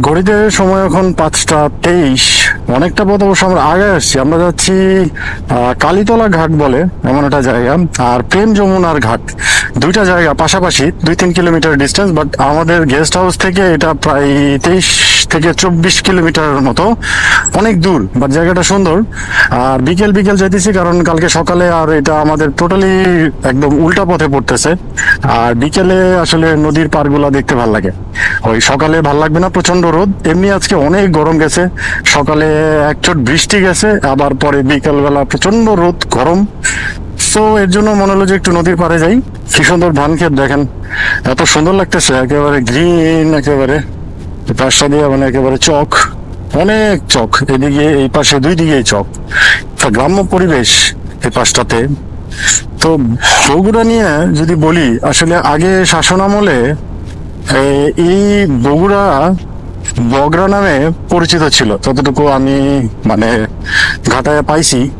ঘড়িতে সময় এখন পাঁচটা তেইশ। অনেকটা পথ অবশ্য আমরা আগে আসছি। আমরা যাচ্ছি কালীতলা ঘাট বলে, এমন একটা জায়গা, আর প্রেম যমুনার ঘাট। দুইটা জায়গা, পাশাপাশি দুই তিন কিলোমিটার ডিস্টেন্স বাট আমাদের গেস্ট হাউস থেকে এটা প্রায় তেইশ থেকে চব্বিশ কিলোমিটার মতো। অনেক দূর বাট জায়গাটা সুন্দর। আর বিকেল বিকেল যাইতেছি, কারণ কালকে সকালে আর এটা আমাদের টোটালি একদম উল্টা পথে পড়তেছে। আর বিকেলে আসলে নদীর পারগুলা দেখতে ভালো লাগে। ওই সকালে ভালো লাগবে না প্রচণ্ড রোদ। এমনি আজকে অনেক গরম গেছে। সকালে এক চোট বৃষ্টি গেছে, আবার পরে বিকেল বেলা প্রচণ্ড রোদ, গরম। তো এর জন্য মনে হলো যে একটু নদীর পাড়ে যাই। কি সুন্দর ধান ক্ষেত দেখেন। এত সুন্দর লাগতেছে, একেবারে গ্রিন একেবারে পাশটা দিয়ে মানে একেবারে চক। অনেক চক, এদিকে, এই পাশে, দুই দিকেই চক। তা গ্রাম্য পরিবেশ এই পাশটাতে। তো, বগুড়া নিয়ে যদি বলি, আসলে আগে শাসন আমলে এই বগুড়া বগরা নামে পরিচিত ছিল। ততটুকু আমি মানে ঘাটায় পাইছি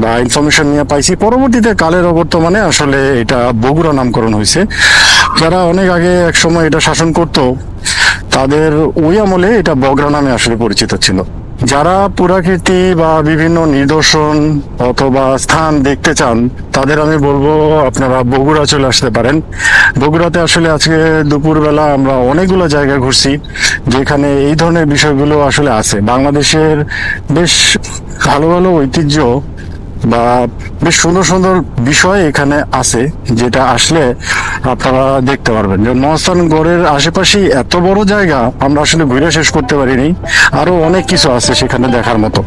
বা ইনফরমেশন নিয়ে পাইছি। পরবর্তীতে কালের অবর্তমানে আসলে এটা বগুড়া নামকরণ হয়েছে। যারা অনেক আগে এক সময় এটা শাসন করত, তাদের ওই আমলে এটা বগরা নামে আসলে পরিচিত ছিল। যারা পুরাকীর্তি বা বিভিন্ন নিদর্শন অথবা স্থান দেখতে চান, তাদের আমি বলব আপনারা বগুড়া চলে আসতে পারেন। বগুড়াতে আসলে আজকে দুপুরবেলা আমরা অনেকগুলো জায়গা ঘুরছি, যেখানে এই ধরনের বিষয়গুলো আসলে আছে। বাংলাদেশের বেশ ভালো ভালো ঐতিহ্য বা বেশ সুন্দর সুন্দর বিষয় এখানে আছে, যেটা আসলে আপনারা দেখতে পারবেন। যে মহাস্থান গড়ের আশেপাশে এত বড় জায়গা, আমরা আসলে ঘুরে শেষ করতে পারিনি। আরও অনেক কিছু আছে সেখানে দেখার মতো।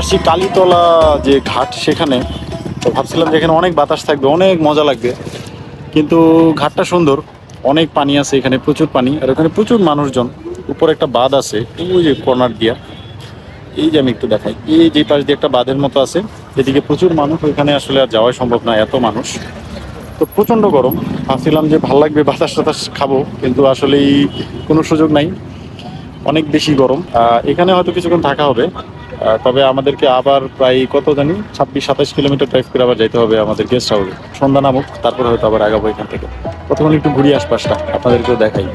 আসছি কালীতলা যে ঘাট সেখানে, তো ভাবছিলাম যে এখানে অনেক বাতাস থাকবে, অনেক মজা লাগবে। কিন্তু ঘাটটা সুন্দর, অনেক পানি আছে এখানে, প্রচুর পানি, আর ওখানে প্রচুর মানুষজন, উপরে একটা বাঁধ আছে, ওই যে কর্নার দিয়া। এই যে আমি একটু দেখাই, এই যে পাশ দিয়ে একটা বাঁধের মতো আছে, এদিকে প্রচুর মানুষ, ওইখানে আসলে আর যাওয়াই সম্ভব না, এত মানুষ। তো প্রচণ্ড গরম, ভাবছিলাম যে ভালো লাগবে বাতাস টাতাস খাব, কিন্তু আসলেই কোনো সুযোগ নাই, অনেক বেশি গরম। এখানে হয়তো কিছুক্ষণ থাকা হবে তবে আমাদেরকে আবার প্রায় কত জানি, ছাব্বিশ, সাতাশ কিলোমিটার ড্রাইভ করে আবার যাইতে হবে আমাদের গেস্ট হাউসে সন্ধ্যা নামুক, তারপরে হয়তো আবার আগাবো এখান থেকে। প্রথমে একটু ঘুরিয়ে আশপাশটা আপনাদেরকেও দেখাই।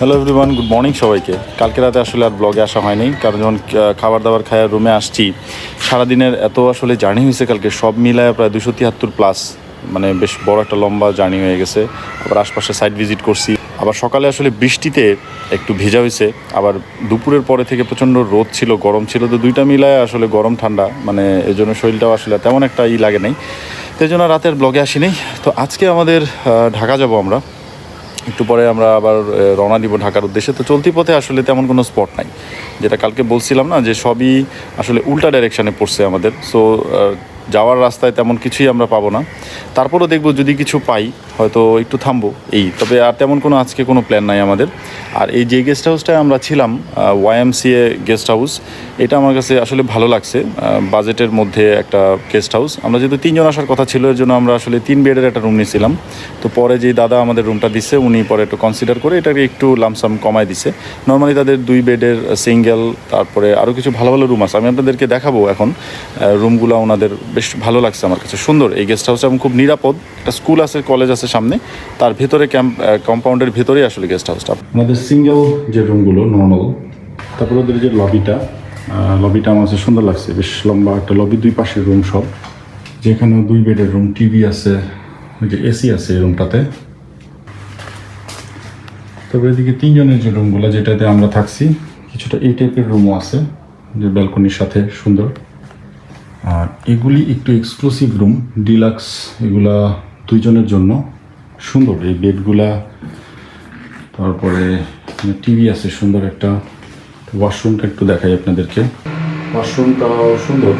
হ্যালো এভরিওয়ান গুড মর্নিং সবাইকে। কালকে রাতে আসলে আর ব্লগে আসা হয়নি, কারণ যখন খাবার দাবার খায় রুমে আসছি, সারাদিনের এত আসলে জার্নি হয়েছে কালকে, সব মিলায় প্রায় দুশো তিয়াত্তর প্লাস মানে বেশ বড় একটা লম্বা জার্নি হয়ে গেছে। আবার আশপাশে সাইড ভিজিট করছি। আবার সকালে আসলে বৃষ্টিতে একটু ভেজা হয়েছে আবার দুপুরের পরে থেকে প্রচণ্ড রোদ ছিল, গরম ছিল, তো দুইটা মিলায় আসলে গরম ঠান্ডা মানে এই জন্য শরীরটাও আসলে তেমন একটা ই লাগে নাই। তো জন্য রাতের ব্লগে আসিনি। তো আজকে আমাদের ঢাকা যাব আমরা। একটু পরে আমরা আবার রওনা দিব ঢাকার উদ্দেশ্যে। তো চলতি পথে আসলে তেমন কোনো স্পট নাই। যেটা কালকে বলছিলাম না, যে সবই আসলে উল্টা ডাইরেকশানে পড়ছে আমাদের। সো যাওয়ার রাস্তায় তেমন কিছুই আমরা পাবো না। তারপরও দেখব যদি কিছু পাই, হয়তো একটু থামবো, এই। তবে আর তেমন কোনো আজকে কোনো প্ল্যান নাই আমাদের। আর এই যে গেস্ট হাউসটায় আমরা ছিলাম ওয়াইএমসিএ গেস্ট হাউস এটা আমার কাছে আসলে ভালো লাগছে। বাজেটের মধ্যে একটা গেস্ট হাউস আমরা যেহেতু তিনজন আসার কথা ছিল, এর জন্য আমরা আসলে তিন বেডের একটা রুম নিয়েছিলাম। তো পরে যে দাদা আমাদের রুমটা দিছে, উনি পরে একটু কনসিডার করে এটাকে একটু লামসাম কমায় দিছে। নর্মালি তাদের দুই বেডের সিঙ্গেল তারপরে আরও কিছু ভালো ভালো রুম আছে। আমি আপনাদেরকে দেখাবো এখন রুমগুলো ওনাদের বেশ ভালো লাগছে আমার কাছে। সুন্দর। এই গেস্ট হাউস এবং খুব নিরাপদ। একটা স্কুল আছে কলেজ আছে সামনে। তার ভেতরে ক্যাম্প কম্পাউন্ডের ভেতরেই আসলে গেস্ট হাউসটা আমাদের সিঙ্গেল যে রুমগুলো নর্মাল তারপরে ওদের যে লবিটা লবিটা আমার কাছে সুন্দর লাগছে। বেশ লম্বা একটা লবি দুই পাশের রুম সব। যেখানে দুই বেডের রুম টিভি আছে, ওই যে এসি আছে এই রুমটাতে তারপরে এদিকে তিনজনের যে রুমগুলো যেটাতে আমরা থাকছি, কিছুটা এই টাইপের রুমও আছে, যে ব্যালকনির সাথে সুন্দর। আর এগুলি একটু এক্সক্লুসিভ রুম ডিলাক্স এগুলা দুইজনের জন্য। সুন্দর, এই বেডগুলা। তারপরে টিভি আছে, সুন্দর একটা। ওয়াশরুমটা একটু দেখাই আপনাদেরকে। ওয়াশরুমটাও সুন্দর।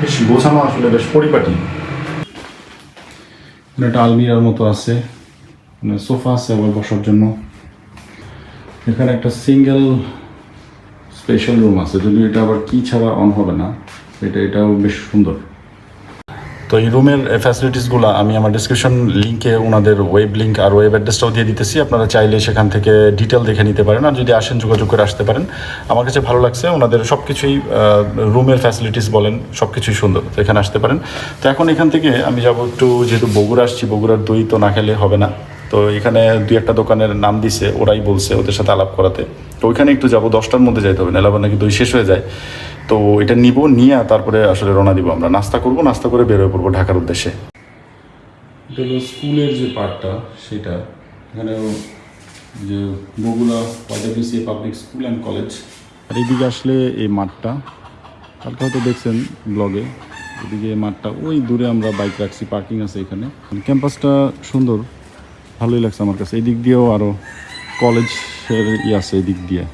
বেশ গোছানো আসলে, বেশ পরিপাটি। একটা আলমিরার মতো আছে। মানে সোফা আছে আবার বসার জন্য। এখানে একটা সিঙ্গেল স্পেশাল রুম আছে যদি এটা আবার কি ছাড়া অন হবে না। এটা, এটাও বেশ সুন্দর। তো এই রুমের ফ্যাসিলিটিসগুলো আমি আমার ডিসক্রিপশন লিঙ্কে ওনাদের ওয়েব লিঙ্ক আর ওয়েব অ্যাড্রেসটাও দিয়ে দিতেছি। আপনারা চাইলে সেখান থেকে ডিটেল দেখে নিতে পারেন আর যদি আসেন যোগাযোগ করে আসতে পারেন। আমার কাছে ভালো লাগছে ওনাদের সব কিছুই রুমের ফ্যাসিলিটিস বলেন সব কিছুই সুন্দর। তো এখানে আসতে পারেন। তো এখন এখান থেকে আমি যাব একটু, যেহেতু বগুড়া আসছি, বগুড়ার দই তো না খেলে হবে না। তো এখানে দুই একটা দোকানের নাম দিছে ওরাই বলছে ওদের সাথে আলাপ করাতে। তো ওইখানে একটু যাব দশটার মধ্যে যাইতে হবে নাহলে আবার নাকি দই শেষ হয়ে যায়। তো এটা নিব নিয়ে তারপরে আসলে রওনা দিব আমরা। নাস্তা করব নাস্তা করে বেরোয় পড়ব ঢাকার উদ্দেশ্যে। এটা হলো স্কুলের যে পার্টটা সেটা। এখানে যে Bogura YWC public school and college. আর এদিকে আসলে এই মাঠটা কালকে হয়তো দেখছেন ব্লগে এদিকে এই মাঠটা ওই দূরে আমরা বাইক রাখছি পার্কিং আছে এখানে। ক্যাম্পাসটা সুন্দর। ভালোই লাগছে আমার কাছে। এই দিক দিয়েও আরও কলেজের ই আছে এই দিক দিয়ে।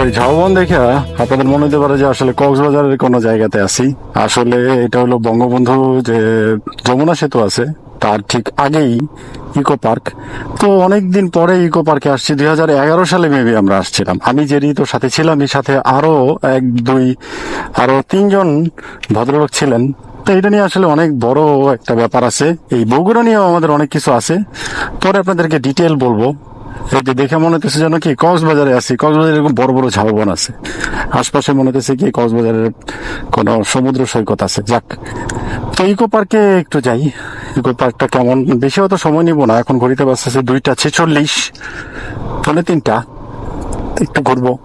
ওই ঝাউবন দেখে আপনাদের মনে হতে পারে যে আসলে কক্সবাজারের কোনো জায়গাতে আছি। আসলে এটা হলো বঙ্গবন্ধু যে যমুনা সেতু আছে, তার ঠিক আগেই ইকো পার্ক। তো অনেকদিন পরে ইকো পার্কে আসছি, দুই হাজার এগারো সালে মেবি আমরা আসছিলাম। আমি যেরই তো সাথে ছিলাম এই সাথে আরও এক, দুই, আরও তিনজন ভদ্রলোক ছিলেন। তো এটা নিয়ে আসলে অনেক বড় একটা ব্যাপার আছে। এই বগুড়া নিয়েও আমাদের অনেক কিছু আছে। পরে আপনাদেরকে ডিটেল বলব। এই যে দেখে মনে হতেছে যেন কি, কক্সবাজারে আছি। কক্সবাজারে এরকম বড় বড় ঝাউবন আছে। আশপাশে মনে হতেছে কি, কক্সবাজারের কোনো সমুদ্র সৈকত আছে। যাক, তো ইকো পার্কে একটু যাই। ইকো পার্কটা কেমন? বেশি হয়তো সময় নিব না। এখন ঘড়িতে বাজতেছে দুইটা ছেচল্লিশ। পৌনে তিনটা। একটু ঘুরবো।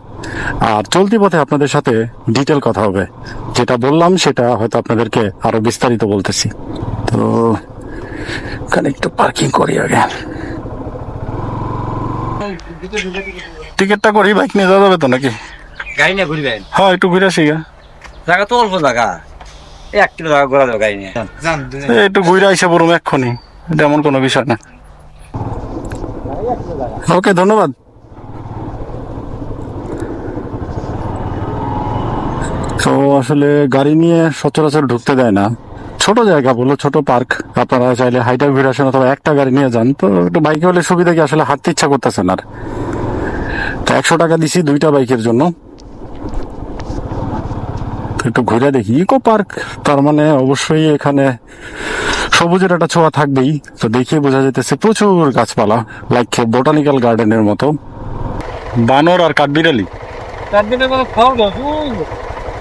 আর চলতি পথে আপনাদের সাথে ডিটেল কথা হবে। যেটা বললাম, সেটা হয়তো আপনাদেরকে আরও বিস্তারিত বলতেছি। তো এখানে একটু পার্কিং করি আগে। টিকিটটা করি বাইক নিয়ে যাওয়া যাবে তো নাকি? গাড়ি নিয়ে ঘুরবেন? হ্যাঁ একটু ঘুরে আসি গা। জায়গা তো অল্প জায়গা। এক কিলো জায়গা ঘোরা যাবে গাড়ি নিয়ে। একটু ঘুরে আইসা বলুম এক্ষুনি। এটা এমন কোনো বিষয় না। ওকে ধন্যবাদ। তো আসলে গাড়ি নিয়ে সচরাচর ঢুকতে দেয় না। ছোট জায়গা বলো ছোট পার্ক আপনারা চাইলে হাইটা ঘুরে আসেন অথবা একটা গাড়ি নিয়ে যান তো একটু বাইকে হলে সুবিধা কি? আসলে হাঁটতে ইচ্ছা করতেছে না আর। তো একশো টাকা দিছি দুইটা বাইকের জন্য। একটু ঘুরে দেখি। ইকো পার্ক তার মানে অবশ্যই এখানে সবুজের একটা ছোঁয়া থাকবেই। তো দেখে বোঝা যেতেছে প্রচুর গাছপালা লাইক বোটানিক্যাল গার্ডেনের মতো। বানর আর কাঠবিড়ালি।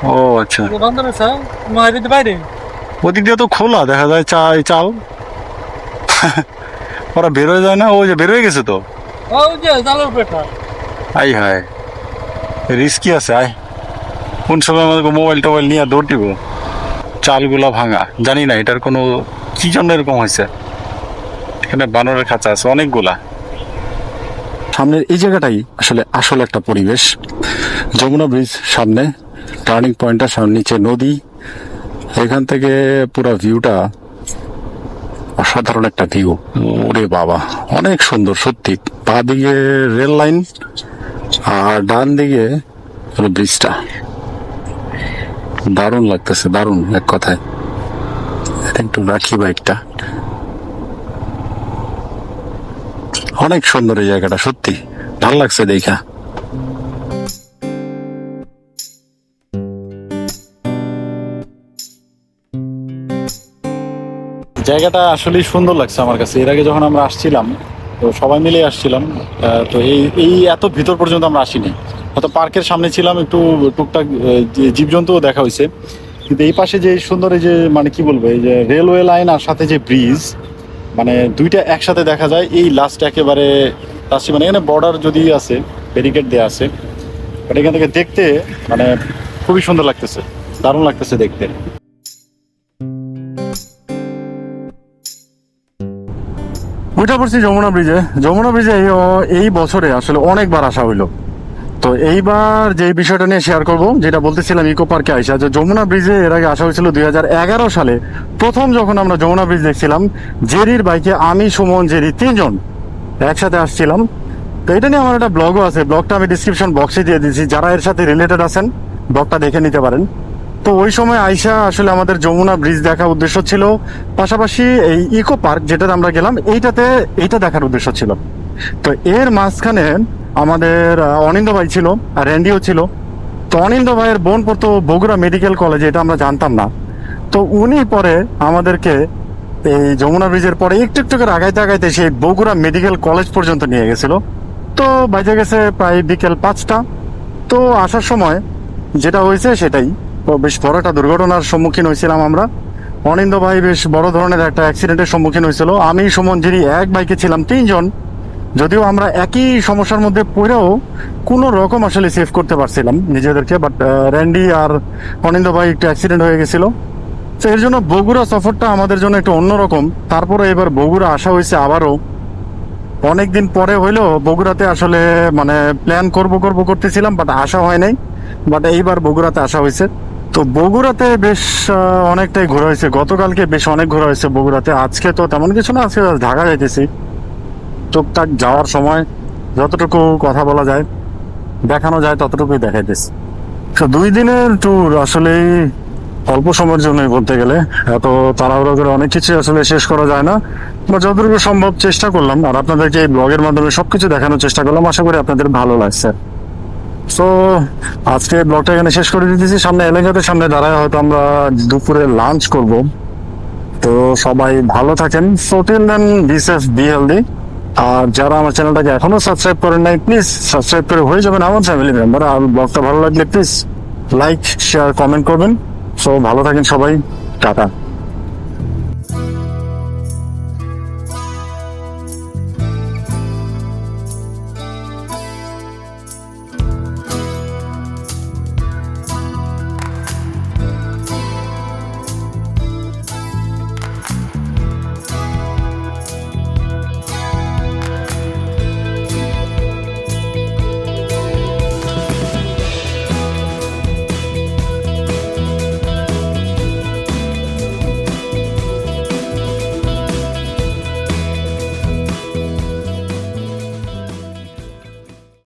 ও আচ্ছা। বাইরে। ওদিক দিয়ে তো খোলা দেখা যায় চা চাল ওরা বেরোয় যায় না ও যে বেরোয় গেছে তো। আই হায় রিস্কি আছে আয় কোন সময় আমাদের মোবাইল টোবাইল নিয়ে দৌড় দিব? চালগুলা ভাঙা জানি না এটার কোনো কি জন্য এরকম হয়েছে? এখানে বানরের খাঁচা আছে অনেকগুলা। সামনের এই জায়গাটাই আসলে আসল একটা পরিবেশ। যমুনা ব্রিজ সামনে টার্নিং পয়েন্টটা সামনে নিচে নদী। এখান থেকে পুরো ভিউটা অসাধারণ একটা ভিউ ওরে বাবা, অনেক সুন্দর, সত্যি। পা দিকে রেল লাইন আর ডান দিকে ব্রিজটা দারুণ লাগতেছে, দারুণ এক কথায়। এটা একটু রাখি বাইকটা অনেক সুন্দর এই জায়গাটা, সত্যি। ভালো লাগছে দেখা। জায়গাটা আসলেই সুন্দর লাগছে আমার কাছে। এর আগে যখন আমরা আসছিলাম, তো সবাই মিলে আসছিলাম তো এই এই এত ভিতর পর্যন্ত আমরা আসিনি। হয়তো পার্কের সামনে ছিলাম, একটু টুকটাক জীবজন্তুও দেখা হয়েছে। কিন্তু এই পাশে যে সুন্দর এই যে মানে কি বলব, এই যে রেলওয়ে লাইন আর সাথে যে ব্রিজ মানে দুইটা একসাথে দেখা যায়। এই লাস্ট একেবারে লাস্টে মানে এখানে বর্ডার যদি আছে ব্যারিকেড দেওয়া আছে বাট এখান থেকে দেখতে মানে খুবই সুন্দর লাগতেছে, দারুণ লাগতেছে দেখতে। উঠে পড়ছি যমুনা ব্রিজে। যমুনা ব্রিজে এই এই বছরে আসলে অনেকবার আসা হইল। তো এইবার যে বিষয়টা নিয়ে শেয়ার করব, যেটা বলতেছিলাম ইকো পার্কে আইসা, যে যমুনা ব্রিজে এর আগে আসা হয়েছিল দুই হাজার এগারো সালে। প্রথম যখন আমরা যমুনা ব্রিজ দেখছিলাম, জেরির বাইকে আমি, সুমন, জেরি তিনজন একসাথে আসছিলাম। তো এটা নিয়ে আমার একটা ব্লগও আছে ব্লগটা আমি ডিসক্রিপশন বক্সে দিয়ে দিয়েছি। যারা এর সাথে রিলেটেড আছেন ব্লগটা দেখে নিতে পারেন। তো ওই সময় আইসা আসলে আমাদের যমুনা ব্রিজ দেখার উদ্দেশ্য ছিল। পাশাপাশি এই ইকো পার্ক যেটাতে আমরা গেলাম, এইটাতে, এইটা দেখার উদ্দেশ্য ছিল। তো এর মাঝখানে আমাদের অনিন্দ ভাই ছিল আর র্যান্ডিও ছিল। তো অনিন্দ ভাইয়ের বোন পড়তো বগুড়া মেডিকেল কলেজে, এটা আমরা জানতাম না। তো উনি পরে আমাদেরকে এই যমুনা ব্রিজের পরে একটু একটু করে আগাইতে আগাইতে সেই বগুড়া মেডিকেল কলেজ পর্যন্ত নিয়ে গেছিল। তো বাজে গেছে প্রায় বিকেল পাঁচটা। তো আসার সময় যেটা হয়েছে সেটাই। তো বেশ বড় একটা দুর্ঘটনার সম্মুখীন হয়েছিলাম আমরা। অনিন্দ ভাই বেশ বড় ধরনের একটা অ্যাক্সিডেন্টের সম্মুখীন হয়েছিল। আমি, সুমন, যিনি এক বাইকে ছিলাম, তিনজন। যদিও আমরা একই সমস্যার মধ্যে পড়েও কোনো রকম আসলে সেভ করতে পারছিলাম নিজেদেরকে বাট র্যান্ডি আর অনিন্দ ভাই একটু অ্যাক্সিডেন্ট হয়ে গেছিল। তো এর জন্য বগুড়া সফরটা আমাদের জন্য একটু অন্যরকম। তারপরে এবার বগুড়া আসা হয়েছে আবারও। অনেকদিন পরে হইলেও বগুড়াতে আসলে মানে প্ল্যান করব করব করতেছিলাম বাট আসা হয় নাই। বাট এইবার বগুড়াতে আসা হয়েছে। তো বগুড়াতে বেশ অনেকটাই ঘোরা হয়েছে। গতকালকে বেশ অনেক ঘোরা হয়েছে বগুড়াতে। আজকে তো তেমন কিছু না, আজকে ঢাকা যাইতেছি। টুকটাক যাওয়ার সময় যতটুকু কথা বলা যায়, দেখানো যায়, ততটুকুই দেখাইতেছি। তো দুই দিনের ট্যুর আসলে অল্প সময়ের জন্যই বলতে গেলে। এত তাড়াহুড়ো করে অনেক কিছু আসলে শেষ করা যায় না। বা যতটুকু সম্ভব চেষ্টা করলাম। আর আপনাদেরকে এই ব্লগের মাধ্যমে সবকিছু দেখানোর চেষ্টা করলাম। আশা করি আপনাদের ভালো লাগছে। সো আজকে ব্লগটা এখানে শেষ করে দিতেছি। সামনে এলাকাতে সামনে দাঁড়ায় হয়তো আমরা দুপুরে লাঞ্চ করব। তো সবাই ভালো থাকেন। So till then be safe be healthy আর যারা আমার চ্যানেলটাকে এখনও সাবস্ক্রাইব করেন নাই প্লিজ সাবস্ক্রাইব করে হয়ে যাবেন আমার ফ্যামিলি মেম্বার আর ব্লগটা ভালো লাগলে প্লিজ লাইক শেয়ার কমেন্ট করবেন। সো ভালো থাকেন সবাই। টাটা।